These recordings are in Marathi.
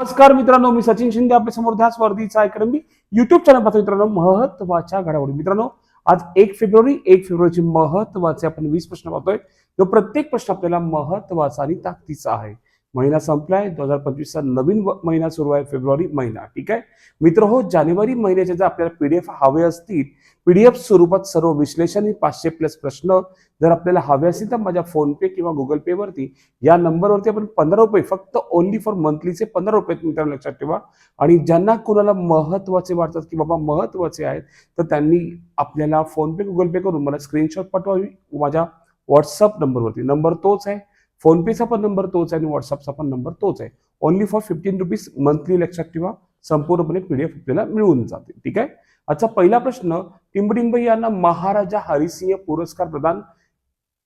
नमस्कार मित्रांनो मी सचिन शिंदे आपल्यासमोर ध्यास वर्धीचा एकडमी युट्यूब चॅनल पाहतो मित्रांनो महत्त्वाच्या घडामोडी. मित्रांनो आज एक फेब्रुवारी एक फेब्रुवारीचे महत्त्वाचे आपण वीस प्रश्न पाहतोय. तो प्रत्येक प्रश्न आपल्याला महत्त्वाचा आणि ताकदीचा आहे. महिना संपलाय दोन हजार पंचवीसचा नवीन महिना सुरू आहे फेब्रुवारी महिना ठीक आहे? मित्र हो जानेवारी महिन्याचे जर आपल्याला पीडीएफ हवे असतील पीडीएफ स्वरूपात सर्व विश्लेषण हे पाचशे प्लस प्रश्न जर आपल्याला हवे असतील तर माझ्या फोनपे किंवा गुगल पे वरती या नंबरवरती आपण पंधरा रुपये फक्त ओनली फॉर मंथलीचे पंधरा रुपये मित्रांनो लक्षात ठेवा. आणि ज्यांना कोणाला महत्त्वाचे वाटतात की बाबा महत्त्वाचे आहेत तर त्यांनी आपल्याला फोनपे गुगल पे करून मला स्क्रीनशॉट पाठवावी. माझ्या व्हॉट्सअप नंबरवरती. नंबर तोच आहे. फोनपेचा पण नंबर तोच आहे आणि व्हॉट्सअपचा पण नंबर तोच आहे. Only for fifteen rupees monthly लक्षात ठेवा. संपूर्णपणे पीडीएफ आपल्याला मिळून जाते. ठीक आहे? आजचा पहिला प्रश्न टिंबडिंब यांना महाराजा हरिसिंह पुरस्कार प्रदान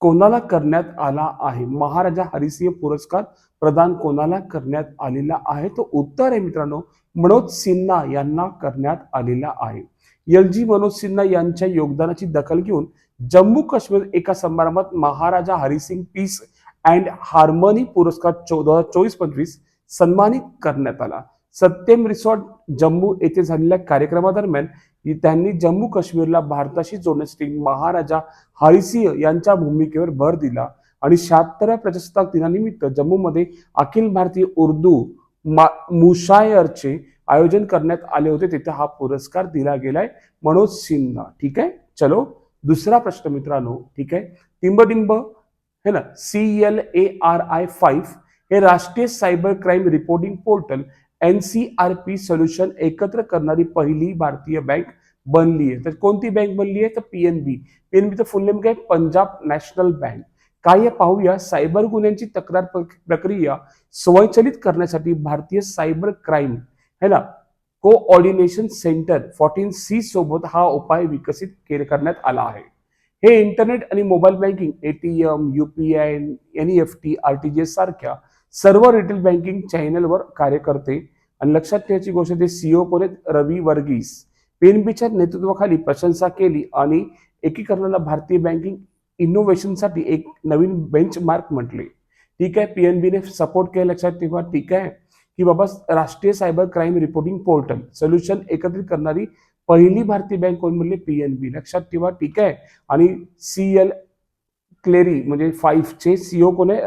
कोणाला करण्यात आला आहे? महाराजा हरिसिंह पुरस्कार प्रदान कोणाला करण्यात आलेला आहे? तो उत्तर आहे मित्रांनो मनोज सिन्हा यांना करण्यात आलेला आहे. एल जी मनोज सिन्हा यांच्या योगदानाची दखल घेऊन जम्मू काश्मीर एका समारंभात Maharaja Hari Singh peace and harmony पुरस्कार चौदा चोवीस पंचवीस सन्मानित करण्यात आला. सत्यम रिसॉर्ट जम्मू येथे झालेल्या कार्यक्रमादरम्यान त्यांनी जम्मू काश्मीरला भारताशी जोडण्यासाठी महाराजा हरिसिंह यांच्या भूमिकेवर भर दिला. आणि शहात्तराव्या प्रजासत्ताक दिनानिमित्त जम्मूमध्ये अखिल भारतीय उर्दू मुशायरचे आयोजन करण्यात आले होते. तिथे हा पुरस्कार दिला गेलाय. मनोज सिंगना ठीक आहे? चलो दुसरा प्रश्न मित्रांनो. ठीक आहे? टिंबडिंब हे ना? C L A R I five हे राष्ट्रीय cyber crime reporting portal N C R P solution एकत्र करणारी पहिली भारतीय बँक बनली आहे. तर कोणती बँक बनली आहे? तर पीएनबी पीएनबीचं फुल नेम काय? पंजाब नॅशनल बँक काय पाहूया. सायबर गुन्ह्यांची तक्रार प्रक्रिया स्वयंचलित करण्यासाठी भारतीय सायबर क्राईम है ना? कोऑर्डिनेशन सेंटर फोर्टीन सी सोबत हा उपाय विकसित केले करण्यात आला आहे. हे इंटरनेट आणि mobile banking ATM UPI G S सारख्या सर्व रिटेल बँकिंग चॅनलवर कार्य करते. आणि लक्षात ठेवायची गोष्ट म्हणजे ते सीओ कोण आहेत? रवी वर्गीस. पीएनबीच्या नेतृत्वाखाली प्रशंसा केली आणि एकीकरणाला भारतीय बँकिंग इनोव्हेशनसाठी एक नवीन बेंचमार्क म्हटले. ठीक आहे पीएनबीने सपोर्ट केलं लक्षात ठेवा. ठीक आहे की बाबा राष्ट्रीय cyber crime reporting portal solution एकत्रित करणारी पहिली भारतीय बँक कोण म्हणली? पीएनबी लक्षात ठेवा ठीक आहे. आणि सी एल क्लेरी म्हणजे फाईव्हचे सीओ कोण आहे?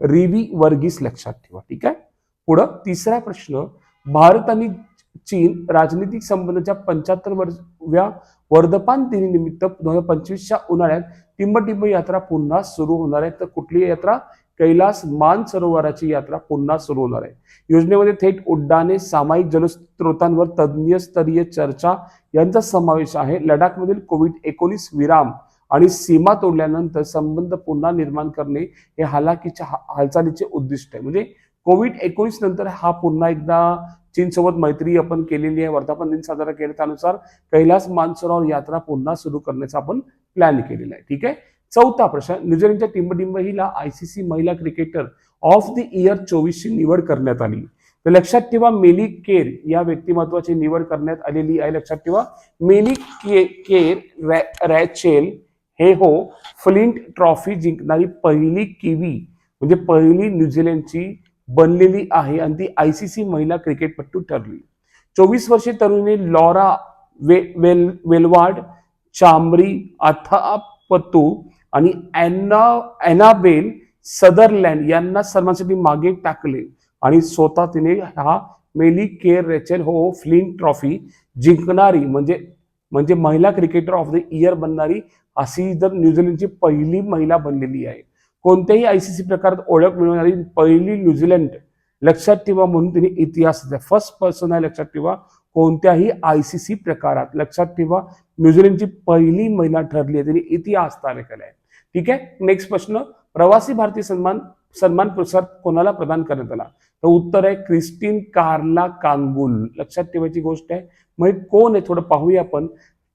रिवी वर्गीस लक्षात ठेवा. ठीक आहे? पुढं तिसरा प्रश्न भारत आणि चीन राजनीतिक संबंधाच्या पंच्याहत्तर वर्षव्या वर्धपान दिनीनिमित्त दोन हजार पंचवीसच्या उन्हाळ्यात टिंबटिंब यात्रा पुन्हा सुरू होणार आहे. तर कुठली यात्रा? कैलास मान सरोवराची यात्रा पुन्हा सुरू होणार आहे. योजनेमध्ये थेट उड्डाणे सामायिक जलस्रोतांवर तज्ज्ञ स्तरीय चर्चा यांचा समावेश आहे. लडाखमधील कोविड एकोणीस विराम आणि सीमा तोडल्यानंतर संबंध पुन्हा निर्माण करणे हे हालाकीच्या हालचालीचे उद्दिष्ट आहे. म्हणजे कोविड एकोणीस नंतर हा पुन्हा एकदा चीनसोबत मैत्री आपण केलेली आहे वर्धापन दिन साजरा केला त्यानुसार कैलास मानसरोवर यात्रा पुन्हा सुरू करण्याचा आपण प्लॅन केलेला आहे. ठीक आहे? चौथा प्रश्न न्यूझीलंडच्या टिंबडिंब हिला आयसीसी महिला क्रिकेटर ऑफ द इयर चोवीसची निवड करण्यात आली. तर लक्षात ठेवा मेली केर या व्यक्तिमत्वाची निवड करण्यात आलेली आहे. लक्षात ठेवा मेली के केर रॅ- रॅचेल हे हो फ्लिंट ट्रॉफी जिंकणारी पहिली किवी म्हणजे पहिली न्यूझीलंडची बनलेली आहे आणि ती आय सी सी महिला क्रिकेटपटू ठरली. चोवीस वर्षे तरुणी लॉरा वे वेल वेलवाड चांबरी अथापतू आणि अॅना अॅनाबेल सदरलँड यांना सन्मानासाठी मागे टाकले आणि स्वतः तिने हा Melie Kerr Rachael Heyhoe Flint trophy जिंकणारी म्हणजे म्हणजे महिला क्रिकेटर ऑफ द इयर बनणारी अशी जर न्यूझीलंडची पहिली महिला बनलेली आहे. कोणत्याही आयसीसी प्रकारात ओळख मिळवणारी पहिली न्यूझीलंड लक्षात ठेवा म्हणून तिने इतिहास फर्स्ट पर्सन आहे लक्षात ठेवा. कोणत्याही आयसीसी प्रकारात लक्षात ठेवा. न्यूझीलंडची पहिली महिला ठरली आहे. तिने इतिहास तयार केला आहे ठीक आहे? नेक्स्ट प्रश्न. प्रवासी भारतीय सन्मान सन्मान पुरस्कार कोणाला प्रदान करण्यात आला? तर उत्तर आहे क्रिस्टीन कार्ला कांगुल. लक्षात ठेवायची गोष्ट आहे. मग कोण आहे? थोडं पाहूया आपण.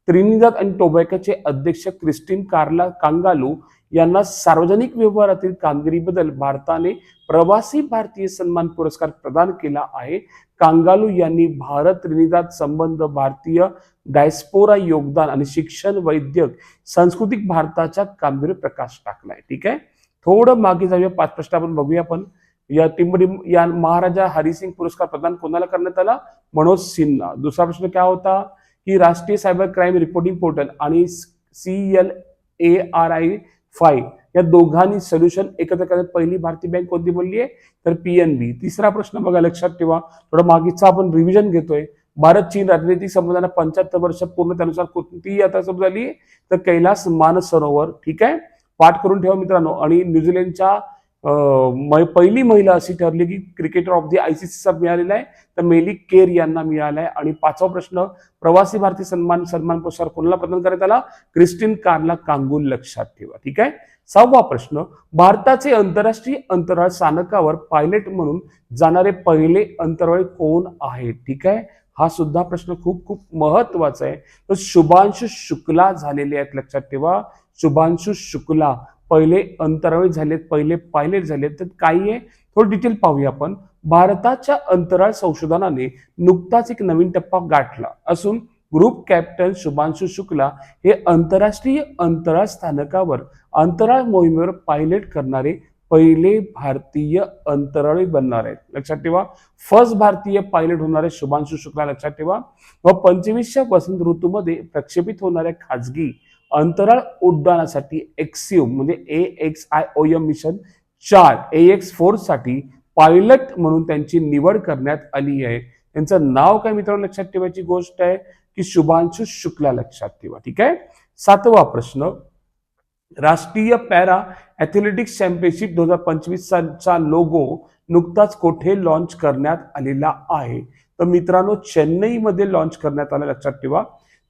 त्रिनिदाद आणि टोबॅकोचे अध्यक्ष क्रिस्टीन कार्ला कांगालू यांना सार्वजनिक व्यवहारातील कामगिरीबद्दल भारताने प्रवासी भारतीय सन्मान पुरस्कार प्रदान केला आहे. कांगालू यांनी भारत त्रिनिदाद संबंध भारतीय डायस्पोरा योगदान आणि शिक्षण वैद्यक सांस्कृतिक भारताच्या कामगिरीवर प्रकाश टाकलाय. ठीक आहे? थोडं मागे जाऊया. पाच प्रश्न आपण बघूया आपण. या टिंबडी या महाराजा हरिसिंग पुरस्कार प्रदान कोणाला करण्यात आला? मनोज सिन्हा. दुसरा प्रश्न काय होता? ही राष्ट्रीय सायबर क्राईम रिपोर्टिंग पोर्टल आणि C L A R I fy या दोघांनी सोल्युशन एकत्र करत पहिली भारतीय बँक कोणती बोलली आहे? तर पीएनबी तिसरा प्रश्न बघा लक्षात ठेवा. थोडं मागीचा आपण रिव्हिजन घेतोय. भारत चीन राजनैतिक संबंधांना पंच्याहत्तर वर्ष पूर्ण त्यानुसार कोणती यात्रा सुरू झाली? तर कैलास मानसरोवर. ठीक आहे? पाठ करून ठेवा मित्रांनो. आणि न्यूझीलंडच्या पहिली महिला अशी ठरली की क्रिकेटर ऑफ दी सीचा मिळालेला आहे. तर मेली केर यांना मिळालाय आणि पाचवा प्रश्न प्रवासी भारतीय सन्मान सन्मान पुरस्कार कोणाला प्रदान करण्यात आला? क्रिस्टिन कार्ला कांगुल लक्षात ठेवा ठीक आहे? सहावा प्रश्न भारताचे आंतरराष्ट्रीय अंतराळ स्थानकावर पायलट म्हणून जाणारे पहिले अंतराळ कोण आहेत ठीक आहे? हा सुद्धा प्रश्न खूप खूप महत्त्वाचा आहे. तर शुभांशु शुक्ला झालेले आहेत लक्षात ठेवा. शुभांशु शुक्ला पहिले अंतराळी झालेत पहिले पायलट झालेत. तर काही आहे थोडं डिटेल पाहूया आपण. भारताच्या अंतराळ संशोधनाने नुकताच एक नवीन टप्पा गाठला. असून ग्रुप कॅप्टन शुभांशु शुक्ला हे आंतरराष्ट्रीय अंतराळ स्थानकावर अंतराळ मोहिमेवर पायलट करणारे पहिले भारतीय अंतराळी बनणार आहेत. लक्षात ठेवा फर्स्ट भारतीय पायलट होणारे शुभांशु शुक्ला लक्षात ठेवा. व पंचवीसच्या वसंत ऋतूमध्ये प्रक्षेपित होणाऱ्या खाजगी अंतराळ उड्डाणासाठी एक्सिओ म्हणजे A X I O M mission चार ए एक्स फोरसाठी पायलट म्हणून त्यांची निवड करण्यात आली आहे. त्यांचं नाव काय मित्रांनो लक्षात ठेवायची गोष्ट आहे? की शुभांशु शुक्ला लक्षात ठेवा ठीक आहे? सातवा प्रश्न. राष्ट्रीय पॅरा ॲथलेटिक्स चॅम्पियनशिप दोन हजार पंचवीस चा लोगो नुकताच कोठे लॉन्च करण्यात आलेला आहे? तर मित्रांनो चेन्नईमध्ये लॉन्च करण्यात आला लक्षात ठेवा.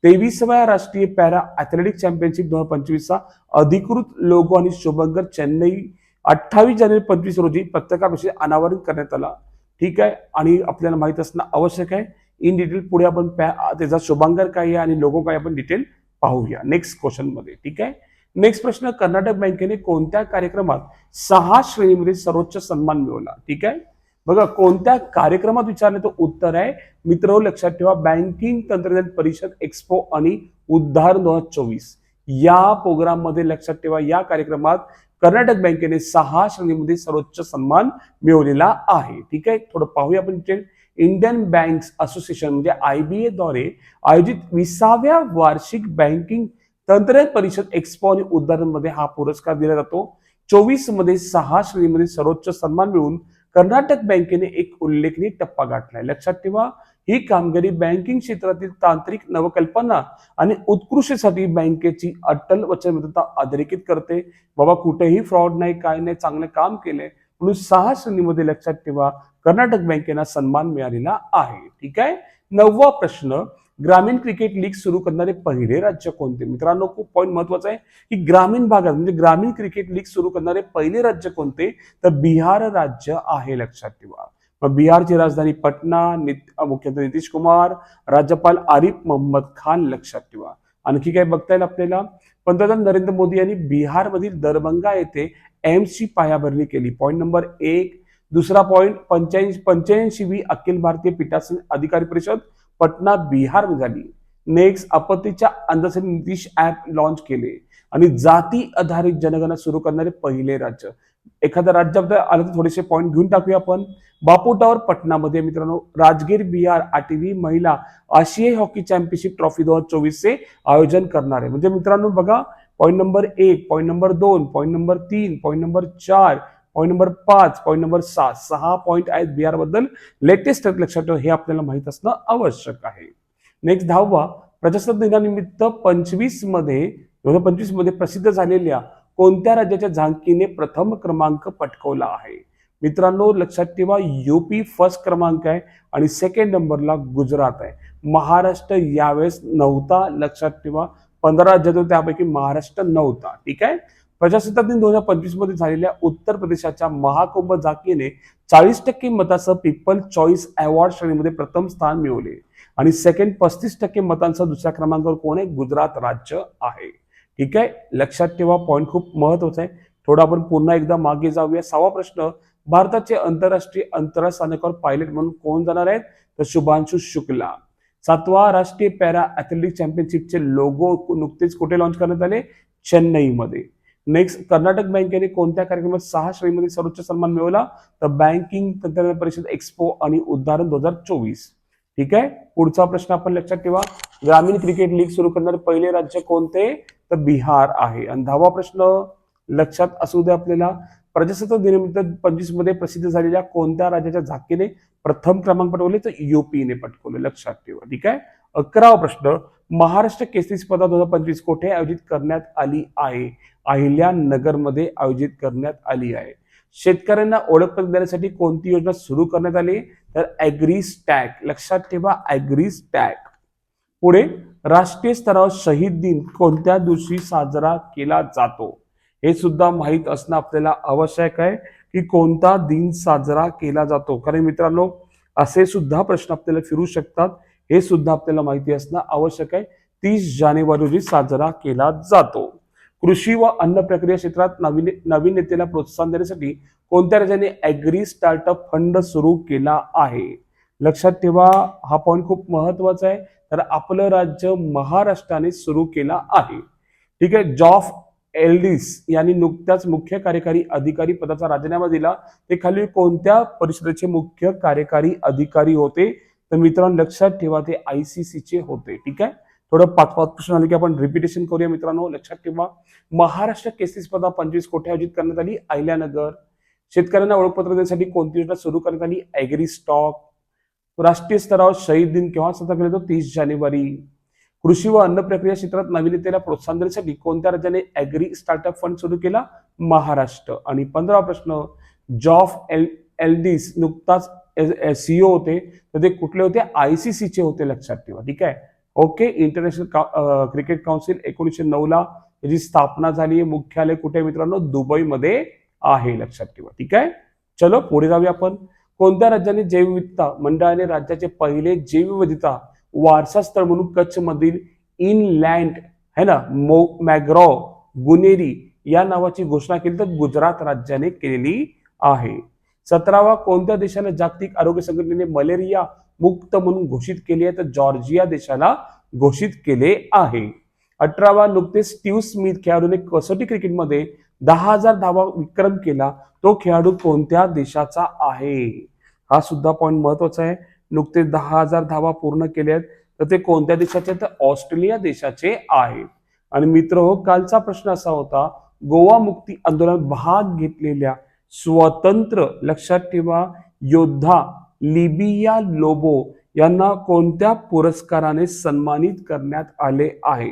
तेवीसव्या राष्ट्रीय पॅरा ॲथलेटिक चॅम्पियनशिप दोन हजार पंचवीसचा अधिकृत लोगो आणि शुभंकर चेन्नई अठ्ठावीस जानेवारी पंचवीस रोजी पत्रकाविषयी अनावरण करण्यात आला. ठीक आहे? आणि आपल्याला माहीत असणं आवश्यक आहे. इन डिटेल पुढे आपण पॅ त्याचा शुभांकर काय आहे आणि लोगो काय आपण डिटेल पाहूया. नेक्स्ट क्वेश्चनमध्ये. ठीक आहे? नेक्स्ट प्रश्न कर्नाटक बँकेने कोणत्या कार्यक्रमात सहा श्रेणीमध्ये सर्वोच्च सन्मान मिळवला? ठीक आहे? बघा कोणत्या कार्यक्रमात विचारले तर उत्तर आहे. मित्र लक्षात ठेवा बँकिंग तंत्रज्ञान परिषद एक्सपो आणि उद्धार दोन हजार चोवीस. या प्रोग्राममध्ये लक्षात ठेवा या कार्यक्रमात कर्नाटक बँकेने सहा श्रेणीमध्ये सर्वोच्च सन्मान मिळवलेला आहे. ठीक आहे? थोडं पाहूया आपण डिटेल इंडियन बँक असोसिएशन म्हणजे आयबीए द्वारे आयोजित विसाव्या वार्षिक बँकिंग तंत्रज्ञान परिषद एक्सपो आणि उद्घाटनमध्ये हा पुरस्कार दिला जातो. चोवीसमध्ये सहा श्रेणीमध्ये सर्वोच्च सन्मान मिळून कर्नाटक बँकेने एक उल्लेखनीय टप्पा गाठलाय. लक्षात ठेवा ही कामगिरी बँकिंग क्षेत्रातील तांत्रिक नवकल्पना आणि उत्कृष्टसाठी बँकेची अटल वचनबद्धता अधोरेखित करते. बाबा कुठेही फ्रॉड नाही काय नाही चांगलं काम केलंय म्हणून सहा श्रेणीमध्ये लक्षात ठेवा कर्नाटक बँकेला सन्मान मिळालेला आहे. ठीक आहे? नववा प्रश्न ग्रामीण क्रिकेट लीग सुरू करणारे पहिले राज्य कोणते? मित्रांनो खूप पॉईंट महत्त्वाचा आहे की ग्रामीण भागात म्हणजे ग्रामीण क्रिकेट लीग सुरू करणारे पहिले राज्य कोणते? तर बिहार राज्य आहे लक्षात ठेवा. मग बिहारची राजधानी पटना मुख्यमंत्री नितीश कुमार राज्यपाल आरिफ मोहम्मद खान लक्षात ठेवा. आणखी काय बघता येईल आपल्याला? पंतप्रधान नरेंद्र मोदी यांनी बिहारमधील दरभंगा येथे एम्सची पायाभरणी केली. पॉईंट नंबर एक. दुसरा पॉईंट पंच्याऐंशी पंच्याऐंशीवी अखिल भारतीय पीठासन अधिकारी परिषद. पटना बिहार झाली. नेक्स्ट आपत्तीच्या अंदाजाने नितीश ऍप लॉन्च केले. आणि जाती आधारित जनगणना सुरू करणारे पहिले राज्य. एखाद्या राज्याबद्दल आलं तर थोडेसे पॉईंट घेऊन टाकूया आपण. बापूटावर पटनामध्ये मित्रांनो राजगीर बिहार आटीव्ही महिला आशियाई हॉकी चॅम्पियनशिप ट्रॉफी दोन हजार चोवीसचे आयोजन करणार. आहे म्हणजे मित्रांनो बघा पॉईंट नंबर एक पॉईंट नंबर दोन पॉईंट नंबर तीन पॉईंट नंबर चार पॉईंट नंबर पाच पॉईंट नंबर सहा. सहा पॉईंट आहेत बिहारबद्दल. लेटेस्ट लक्षात ठेवा. हे आपल्याला माहीत असणं आवश्यक आहे. नेक्स्ट दहावा. प्रजासत्ताक दिनानिमित्त पंचवीसमध्ये दोन हजार पंचवीसमध्ये प्रसिद्ध झालेल्या कोणत्या राज्याच्या झांकीने प्रथम क्रमांक पटकवला आहे? मित्रांनो लक्षात ठेवा. युपी फर्स्ट क्रमांक आहे आणि सेकंड नंबरला गुजरात आहे. महाराष्ट्र यावेळेस नव्हता. लक्षात ठेवा. पंधरा राज्यात त्यापैकी महाराष्ट्र नव्हता. ठीक आहे? प्रजासत्ताक दिन दोन हजार पंचवीसमध्ये झालेल्या उत्तर प्रदेशाच्या महाकुंभ झाकीने चाळीस टक्के मतासह पीपल चॉईस अवॉर्ड श्रेणीमध्ये प्रथम स्थान मिळवले. आणि सेकंड पस्तीस टक्के मतांसह दुसऱ्या क्रमांकावर कोण आहे? गुजरात राज्य आहे. ठीक आहे? लक्षात ठेवा पॉईंट खूप महत्त्वाचा आहे. थोडा आपण पुन्हा एकदा मागे जाऊया. सहावा प्रश्न भारताचे आंतरराष्ट्रीय अंतराळ स्थानकावर पायलट म्हणून कोण जाणार आहेत? तर शुभांशु शुक्ला. सातवा राष्ट्रीय पॅरा ॲथलेटिक चॅम्पियनशिपचे लोगो नुकतेच कुठे लॉन्च करण्यात आले? चेन्नईमध्ये. नेक्स्ट कर्नाटक बँकेने कोणत्या कार्यक्रमात सहा श्रेणीमध्ये सर्वोच्च सन्मान मिळवला? तर बँकिंग तंत्रज्ञान परिषद एक्सपो आणि उदाहरण दोन हजार चोवीस. ठीक आहे? पुढचा प्रश्न आपण लक्षात ठेवा. ग्रामीण क्रिकेट लीग सुरू करणारे पहिले राज्य कोणते? तर बिहार आहे. आणि दहावा प्रश्न लक्षात असू दे आपल्याला. प्रजासत्ताक दिनानिमित्त पंचवीसमध्ये प्रसिद्ध झालेल्या कोणत्या राज्याच्या झाकीने प्रथम क्रमांक पटवले? तर युपीने पटकवले. लक्षात ठेवा. ठीक आहे? अकरावा प्रश्न महाराष्ट्र केसरी स्पर्धा दोन हजार पंचवीस कोठे आयोजित करण्यात आली आहे? अहिल्यानगरमध्ये आयोजित करण्यात आली आहे. शेतकऱ्यांना ओळखपत्र देण्यासाठी कोणती योजना सुरू करण्यात आली? तर ऍग्री स्टॅक. लक्षात ठेवा ऍग्री स्टॅक. पुढे राष्ट्रीय स्तरावर शहीद दिन कोणत्या दिवशी साजरा केला जातो? हे सुद्धा माहीत असणं आपल्याला आवश्यक आहे की कोणता दिन साजरा केला जातो. कारण मित्रांनो असे सुद्धा प्रश्न आपल्याला फिरू शकतात. हे सुद्धा आपल्याला माहिती असणं आवश्यक आहे. तीस जानेवारी रोजी साजरा केला जातो. कृषी व अन्न प्रक्रिया क्षेत्रात नवीन नाविन्यतेला प्रोत्साहन देण्यासाठी कोणत्या राज्याने ॲग्री स्टार्टअप फंड सुरू केला आहे? लक्षात ठेवा हा पॉईंट खूप महत्त्वाचा आहे. तर आपलं राज्य महाराष्ट्राने सुरू केला आहे. ठीक आहे जॉफ एल्डिस यांनी नुकत्याच मुख्य कार्यकारी अधिकारी पदाचा राजीनामा दिला. ते खाली कोणत्या परिषदेचे मुख्य कार्यकारी अधिकारी होते? तर मित्रांनो लक्षात ठेवा ते आयसीसीचे चे होते. ठीक आहे? थोडं पाच पाच प्रश्न आले की आपण रिपिटेशन करूया मित्रांनो. लक्षात ठेवा. महाराष्ट्र केसरी स्पर्धा पंचवीस कोठे आयोजित करण्यात आली? अहिल्यानगर. शेतकऱ्यांना ओळखपत्र देण्यासाठी कोणती योजना सुरू करण्यात आली? ऍग्री स्टॉक राष्ट्रीय स्तरावर शहीद दिन केव्हा साजरा केला जातो? तीस जानेवारी. कृषी व अन्न प्रक्रिया क्षेत्रात नवीनतेला प्रोत्साहन देण्यासाठी कोणत्या राज्याने ॲग्री स्टार्टअप फंड सुरू केला? महाराष्ट्र. आणि पंधरा प्रश्न जॉफ एल एल्डिस नुकताच सीओ होते. तर ते कुठले होते? आयसीसीचे चे होते लक्षात ठेवा. ठीक आहे? ओके इंटरनॅशनल क्रिकेट काउन्सिल एकोणीसशे नऊ ला याची स्थापना झाली. मुख्यालय कुठे मित्रांनो? दुबईमध्ये आहे लक्षात ठेवा. ठीक आहे? चलो पुढे जाऊया आपण. कोणत्या राज्याने जैवविविधता मंडळाने राज्याचे पहिले जैवविविधता वारसा स्थळ म्हणून कच्छ मधील इनलँड है ना मो मॅग्रॉ गुनेरी या नावाची घोषणा केली तर गुजरात राज्याने केलेली आहे. सतरावा कोणत्या देशाने जागतिक आरोग्य संघटनेने मलेरिया मुक्त म्हणून घोषित केली आहे तर जॉर्जिया देशाला घोषित केले आहे. अठरावा नुकतेच स्टीव्ह स्मिथ खेळाडूने कसोटी क्रिकेटमध्ये दहा हजार धावा विक्रम केला. तो खेळाडू कोणत्या देशाचा आहे? हा सुद्धा पॉईंट महत्त्वाचा आहे. नुकतेच दहा हजार धावा पूर्ण केल्या आहेत तर ते कोणत्या देशाचे? तर ऑस्ट्रेलिया देशाचे आहे आणि मित्र हो कालचा प्रश्न असा होता गोवा मुक्ती आंदोलनात भाग घेतलेल्या स्वतंत्र लक्षात ठेवा योद्धा लिबिया लोबो यांना कोणत्या पुरस्काराने सन्मानित करण्यात आले आहे?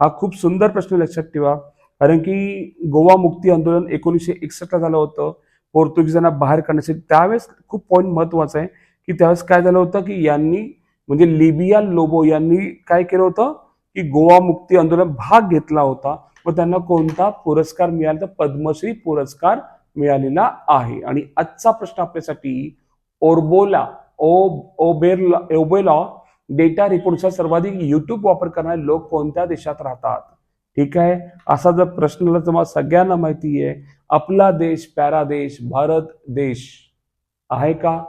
हा खूप सुंदर प्रश्न लक्षात ठेवा. कारण की गोवा मुक्ती आंदोलन एकोणीसशे एकसष्टला झालं होतं. पोर्तुगीजांना बाहेर काढण्यासाठी त्यावेळेस खूप पॉईंट महत्त्वाचा आहे की त्यावेळेस काय झालं होतं की यांनी म्हणजे लिबिया लोबो यांनी काय केलं होतं? की गोवा मुक्ती आंदोलन भाग घेतला होता. व त्यांना कोणता पुरस्कार मिळाला? तर पद्मश्री पुरस्कार मिळालेला आहे. आणि आजचा प्रश्न आपल्यासाठी ओरबोला ओ ओबेरला ओबेला डेटा रिपोर्टचा सर्वाधिक युट्यूब वापर करणारे लोक कोणत्या देशात राहतात? ठीक आहे? असा जर प्रश्न तुम्हाला सगळ्यांना माहिती आहे. आपला देश प्यारा देश भारत देश आहे का?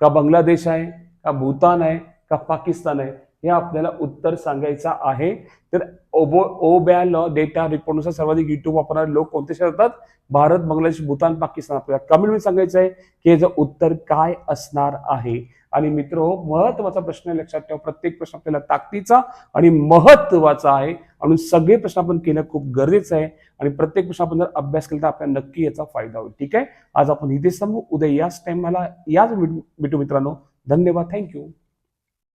का बांगलादेश आहे? का भूतान आहे? का पाकिस्तान आहे? हे आपल्याला उत्तर सांगायचं आहे. तर ओबो ओबॅल डेटा रिपोर्टनुसार सर्वाधिक युट्यूब वापरणारे लोक कोणते देशात भारत बांगलादेश भूतान पाकिस्तान. आपल्याला कमेंटमध्ये सांगायचं आहे की याचं उत्तर काय असणार आहे? आणि मित्र हो महत्त्वाचा प्रश्न लक्षात ठेवा. प्रत्येक प्रश्न आपल्याला ताकदीचा आणि महत्त्वाचा आहे. आणि सगळे प्रश्न आपण केलं खूप गरजेचं आहे. आणि प्रत्येक प्रश्न आपण जर अभ्यास केला तर आपल्याला नक्की याचा फायदा होईल. ठीक आहे? आज आपण इथे सांगू उद्या याच टाइम मला याच भेटू मित्रांनो. धन्यवाद. थँक्यू